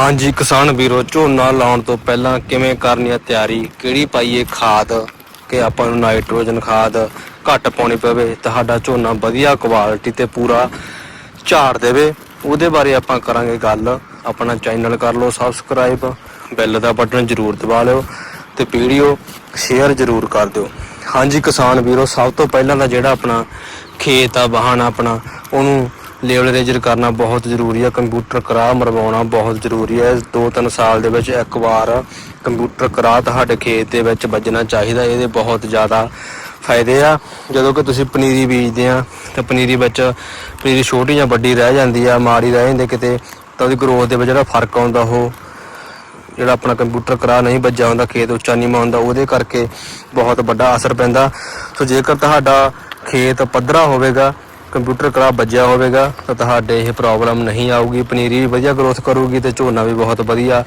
ਹਾਂਜੀ, ਕਿਸਾਨ ਵੀਰੋ, ਝੋਨਾ ਲਾਉਣ ਤੋਂ ਪਹਿਲਾਂ ਕਿਵੇਂ ਕਰਨੀ ਹੈ ਤਿਆਰੀ? ਕਿਹੜੀ ਪਾਈਏ ਖਾਦ ਕਿ ਆਪਾਂ ਨੂੰ ਨਾਈਟ੍ਰੋਜਨ ਖਾਦ ਘੱਟ ਪਾਉਣੀ ਪਵੇ? ਤੁਹਾਡਾ ਝੋਨਾ ਵਧੀਆ ਕੁਆਲਿਟੀ ਤੇ ਪੂਰਾ ਝਾੜ ਦੇਵੇ। ਉਹਦੇ ਬਾਰੇ ਆਪਾਂ ਕਰਾਂਗੇ ਗੱਲ। ਆਪਣਾ ਚੈਨਲ ਕਰ ਲਓ ਸਬਸਕ੍ਰਾਈਬ ਬੈਲ ਦਾ ਬਟਨ ਜ਼ਰੂਰ ਦਬਾ ਲਿਓ ਤੇ ਵੀਡੀਓ ਸ਼ੇਅਰ ਜ਼ਰੂਰ ਕਰ ਦਿਓ। ਹਾਂਜੀ, ਕਿਸਾਨ ਵੀਰੋ, ਸਭ ਤੋਂ ਪਹਿਲਾਂ ਤਾਂ ਜਿਹੜਾ ਆਪਣਾ ਖੇਤ ਆ ਵਾਹਣ ਆਪਣਾ, ਉਹਨੂੰ ਲੇਵਲ ਰੇਜਰ ਕਰਨਾ ਬਹੁਤ ਜ਼ਰੂਰੀ ਹੈ ਕੰਪਿਊਟਰ ਕਰਾ ਮਰਵਾਉਣਾ ਬਹੁਤ ਜ਼ਰੂਰੀ ਹੈ 2-3 ਸਾਲ ਦੇ ਵਿੱਚ ਇੱਕ ਵਾਰ ਕੰਪਿਊਟਰ ਕਰਾ ਤੁਹਾਡੇ ਖੇਤ ਦੇ ਵਿੱਚ ਵੱਜਣਾ ਚਾਹੀਦਾ, ਇਹਦੇ ਬਹੁਤ ਜ਼ਿਆਦਾ ਫਾਇਦੇ ਆ। ਜਦੋਂ ਕਿ ਤੁਸੀਂ ਪਨੀਰੀ ਬੀਜਦੇ ਆ, ਤਾਂ ਪਨੀਰੀ ਵਿੱਚ, ਪਨੀਰੀ ਛੋਟੀ ਜਾਂ ਵੱਡੀ ਰਹਿ ਜਾਂਦੀ ਆ, ਮਾੜੀ ਰਹਿ ਜਾਂਦੀ ਕਿਤੇ, ਤਾਂ ਉਹਦੀ ਗਰੋਥ ਦੇ ਵਿੱਚ ਜਿਹੜਾ ਫ਼ਰਕ ਆਉਂਦਾ ਉਹ, ਜਿਹੜਾ ਆਪਣਾ ਕੰਪਿਊਟਰ ਕਰਾ ਨਹੀਂ ਵੱਜਿਆ ਹੁੰਦਾ, ਖੇਤ ਉੱਚਾ ਨੀਵਾਂ ਹੁੰਦਾ, ਉਹਦੇ ਕਰਕੇ ਬਹੁਤ ਵੱਡਾ ਅਸਰ ਪੈਂਦਾ। ਸੋ ਜੇਕਰ ਤੁਹਾਡਾ ਖੇਤ ਪੱਧਰਾ ਹੋਵੇਗਾ ਕੰਪਿਊਟਰ ਕਲਾ ਵੱਜਿਆ ਹੋਵੇਗਾ ਤਾਂ ਤੁਹਾਡੇ ਇਹ ਪ੍ਰੋਬਲਮ ਨਹੀਂ ਆਊਗੀ। ਪਨੀਰੀ ਵੀ ਵਧੀਆ ਗਰੋਥ ਕਰੂਗੀ ਤੇ ਝੋਨਾ ਵੀ ਬਹੁਤ ਵਧੀਆ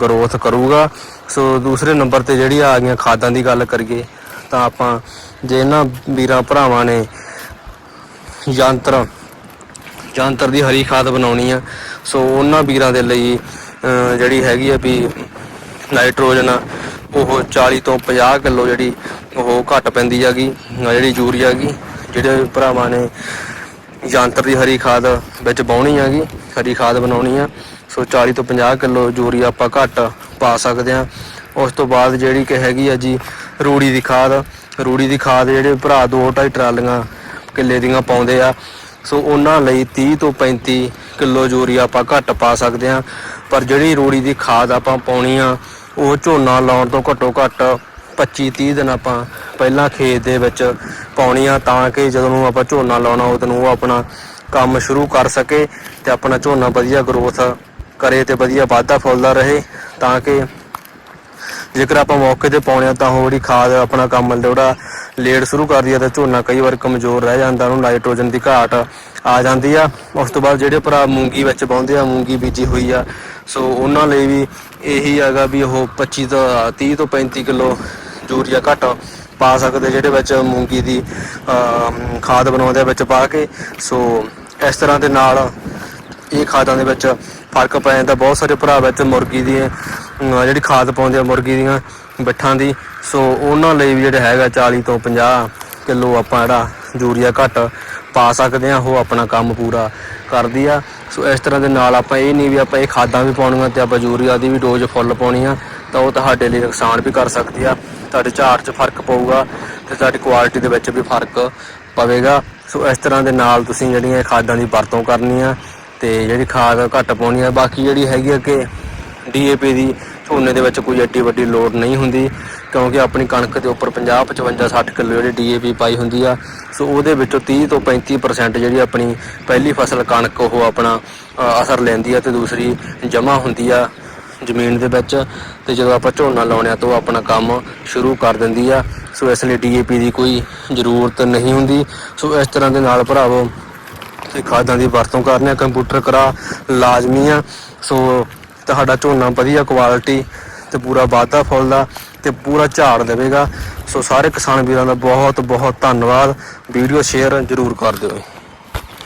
ਗਰੋਥ ਕਰੂਗਾ। ਸੋ ਦੂਸਰੇ ਨੰਬਰ ਤੇ ਜਿਹੜੀ ਆ ਗਈਆਂ ਖਾਦਾਂ ਦੀ ਗੱਲ ਕਰੀਏ ਤਾਂ ਆਪਾਂ ਜੇ ਇਹਨਾਂ ਵੀਰਾਂ ਭਰਾਵਾਂ ਨੇ ਯੰਤਰ ਯੰਤਰ ਦੀ ਹਰੀ ਖਾਦ ਬਣਾਉਣੀ ਆ ਸੋ ਉਹਨਾਂ ਵੀਰਾਂ ਦੇ ਲਈ ਜਿਹੜੀ ਹੈਗੀ ਆ ਵੀ ਨਾਈਟ੍ਰੋਜਨ ਆ, ਉਹ 40 ਤੋਂ 50 ਕਿਲੋ ਜਿਹੜੀ ਉਹ ਘੱਟ ਪੈਂਦੀ ਹੈਗੀ ਜਿਹੜੀ ਯੂਰੀਆ ਹੈਗੀ। ਜਿਹੜੇ ਭਰਾਵਾਂ ਨੇ ਯੰਤਰ ਦੀ ਹਰੀ ਖਾਦ ਵਿੱਚ ਪਾਉਣੀ ਹੈਗੀ, ਹਰੀ ਖਾਦ ਬਣਾਉਣੀ ਆ। ਸੋ 40 ਤੋਂ 50 ਕਿਲੋ ਯੂਰੀਆ ਆਪਾਂ ਘੱਟ ਪਾ ਸਕਦੇ ਆ। ਉਸ ਤੋਂ ਬਾਅਦ ਜਿਹੜੀ ਕਿ ਹੈਗੀ ਆ ਜੀ ਰੂੜੀ ਦੀ ਖਾਦ, ਰੂੜੀ ਦੀ ਖਾਦ ਜਿਹੜੇ ਭਰਾ ਦੋ ਢਾਈ ਟਰਾਲੀਆਂ ਕਿੱਲੇ ਦੀਆਂ ਪਾਉਂਦੇ ਆ। ਸੋ ਉਹਨਾਂ ਲਈ 30 ਤੋਂ 35 ਕਿਲੋ ਯੂਰੀਆ ਆਪਾਂ ਘੱਟ ਪਾ ਸਕਦੇ ਆ। ਪਰ ਜਿਹੜੀ ਰੂੜੀ ਦੀ ਖਾਦ ਆਪਾਂ ਪਾਉਣੀ ਆ, ਉਹ ਝੋਨਾ ਲਾਉਣ ਤੋਂ ਘੱਟੋ ਘੱਟ 25 30 ਦਿਨ ਆਪਾਂ ਪਹਿਲਾਂ ਖੇਤ ਦੇ ਵਿੱਚ ਪਾਉਣੀ ਆ ਤਾਂ ਕਿ ਜਦੋਂ ਨੂੰ ਆਪਾਂ ਝੋਨਾ ਲਾਉਣਾ ਉਦੋਂ ਨੂੰ ਉਹ ਆਪਣਾ ਕੰਮ ਸ਼ੁਰੂ ਕਰ ਸਕੇ ਤੇ ਆਪਣਾ ਝੋਨਾ ਵਧੀਆ ਗਰੋਥ ਕਰੇ ਤੇ ਵਧੀਆ ਵਾਧਾ ਫੁੱਲਦਾ ਰਹੇ ਤਾਂ ਕਿ ਜੇਕਰ ਆਪਾਂ ਮੌਕੇ ਤੇ ਪਾਉਣੇ ਆ ਤਾਂ ਉਹ ਜਿਹੜੀ ਖਾਦ ਆਪਣਾ ਕੰਮ ਜਿਹੜਾ ਲੇਟ ਸ਼ੁਰੂ ਕਰਦੀ ਆ ਤਾਂ ਝੋਨਾ ਕਈ ਵਾਰ ਕਮਜ਼ੋਰ ਰਹਿ ਜਾਂਦਾ, ਉਹਨੂੰ ਨਾਈਟ੍ਰੋਜਨ ਦੀ ਘਾਟ ਆ ਜਾਂਦੀ ਆ। ਉਸ ਤੋਂ ਬਾਅਦ ਜਿਹੜੇ ਭਰਾ ਮੂੰਗੀ ਵਿੱਚ ਪਾਉਂਦੇ ਆ, ਮੂੰਗੀ ਬੀਜੀ ਹੋਈ ਆ, ਸੋ ਉਹਨਾਂ ਲਈ ਵੀ ਇਹੀ ਹੈਗਾ ਵੀ ਉਹ 25 ਤੋਂ 30 ਤੋਂ 35 ਕਿਲੋ ਯੂਰੀਆ ਘੱਟ ਪਾ ਸਕਦੇ, ਜਿਹੜੇ ਵਿੱਚ ਮੂੰਗੀ ਦੀ ਖਾਦ ਬਣਾਉਂਦੇ ਵਿੱਚ ਪਾ ਕੇ। ਸੋ ਇਸ ਤਰ੍ਹਾਂ ਦੇ ਨਾਲ ਇਹ ਖਾਦਾਂ ਦੇ ਵਿੱਚ ਫ਼ਰਕ ਪੈ ਜਾਂਦਾ। ਬਹੁਤ ਸਾਰੇ ਭਰਾ ਵਿੱਚ ਮੁਰਗੀ ਦੀ ਜਿਹੜੀ ਖਾਦ ਪਾਉਂਦੇ ਆ ਮੁਰਗੀ ਦੀਆਂ ਬਿੱਠਾਂ ਦੀ। ਸੋ ਉਹਨਾਂ ਲਈ ਵੀ ਜਿਹੜਾ ਹੈਗਾ 40 ਤੋਂ 50 ਕਿਲੋ ਆਪਾਂ ਜਿਹੜਾ ਯੂਰੀਆ ਘੱਟ ਪਾ ਸਕਦੇ ਆ। ਉਹ ਆਪਣਾ ਕੰਮ ਪੂਰਾ ਕਰਦੀ ਆ। ਸੋ ਇਸ ਤਰ੍ਹਾਂ ਦੇ ਨਾਲ ਆਪਾਂ ਇਹ ਨਹੀਂ ਵੀ ਆਪਾਂ ਇਹ ਖਾਦਾਂ ਵੀ ਪਾਉਣੀਆਂ ਤੇ ਆਪਾਂ ਯੂਰੀਆ ਦੀ ਵੀ ਡੋਜ਼ ਫੁੱਲ ਪਾਉਣੀ ਆ, ਤਾਂ ਉਹ ਤੁਹਾਡੇ ਲਈ ਨੁਕਸਾਨ ਵੀ ਕਰ ਸਕਦੀ ਆ। ਤੁਹਾਡੇ ਝਾੜ 'ਚ ਫ਼ਰਕ ਪਊਗਾ ਤੇ ਤੁਹਾਡੀ ਕੁਆਲਿਟੀ ਦੇ ਵਿੱਚ ਵੀ ਫ਼ਰਕ ਪਵੇਗਾ। ਸੋ ਇਸ ਤਰ੍ਹਾਂ ਦੇ ਨਾਲ ਤੁਸੀਂ ਜਿਹੜੀਆਂ ਖਾਦਾਂ ਦੀ ਵਰਤੋਂ ਕਰਨੀ ਆ ਤੇ ਜਿਹੜੀ ਖਾਦ ਘੱਟ ਪਾਉਣੀ ਆ, ਬਾਕੀ ਜਿਹੜੀ ਹੈਗੀ ਆ ਕਿ ਡੀਏਪੀ ਦੀ ਝੋਨੇ ਦੇ ਵਿੱਚ ਕੋਈ ਐਡੀ ਵੱਡੀ ਲੋਡ ਨਹੀਂ ਹੁੰਦੀ, ਕਿਉਂਕਿ ਆਪਣੀ ਕਣਕ ਦੇ ਉੱਪਰ 50 55 60 ਕਿਲੋ ਜਿਹੜੀ ਡੀਏਪੀ ਪਾਈ ਹੁੰਦੀ ਆ, ਸੋ ਉਹਦੇ ਵਿੱਚੋਂ 30 ਤੋਂ 35% ਜਿਹੜੀ ਆਪਣੀ ਪਹਿਲੀ ਫਸਲ ਕਣਕ ਉਹ ਆਪਣਾ ਅਸਰ ਲੈਂਦੀ ਆ ਤੇ ਦੂਸਰੀ ਜਮਾ ਹੁੰਦੀ ਆ। ਜ਼ਮੀਨ ਦੇ ਵਿੱਚ ਤੇ ਜਦੋਂ ਆਪਾਂ ਝੋਨਾ ਲਾਉਣੇ ਆ ਤਾਂ ਉਹ ਆਪਣਾ ਕੰਮ ਸ਼ੁਰੂ ਕਰ ਦਿੰਦੀ ਆ। ਸੋ ਇਸ ਲਈ ਡੀਏਪੀ ਦੀ ਕੋਈ ਜ਼ਰੂਰਤ ਨਹੀਂ ਹੁੰਦੀ। ਸੋ ਇਸ ਤਰ੍ਹਾਂ ਦੇ ਨਾਲ ਭਰਾਵੋ, ਤੇ ਖਾਦਾਂ ਦੀ ਵਰਤੋਂ ਕਰਨੀ ਆ, ਕੰਪਿਊਟਰ ਕਰਾ ਲਾਜ਼ਮੀ ਆ। ਸੋ ਤੁਹਾਡਾ ਝੋਨਾ ਵਧੀਆ ਕੁਆਲਿਟੀ ਤੇ ਪੂਰਾ ਵਾਧਾ ਫੁੱਲਦਾ ਤੇ ਪੂਰਾ ਝਾੜ ਦੇਵੇਗਾ। ਸੋ ਸਾਰੇ ਕਿਸਾਨ ਵੀਰਾਂ ਦਾ ਬਹੁਤ ਬਹੁਤ ਧੰਨਵਾਦ। ਵੀਡੀਓ ਸ਼ੇਅਰ ਜ਼ਰੂਰ ਕਰ ਦਿਓ।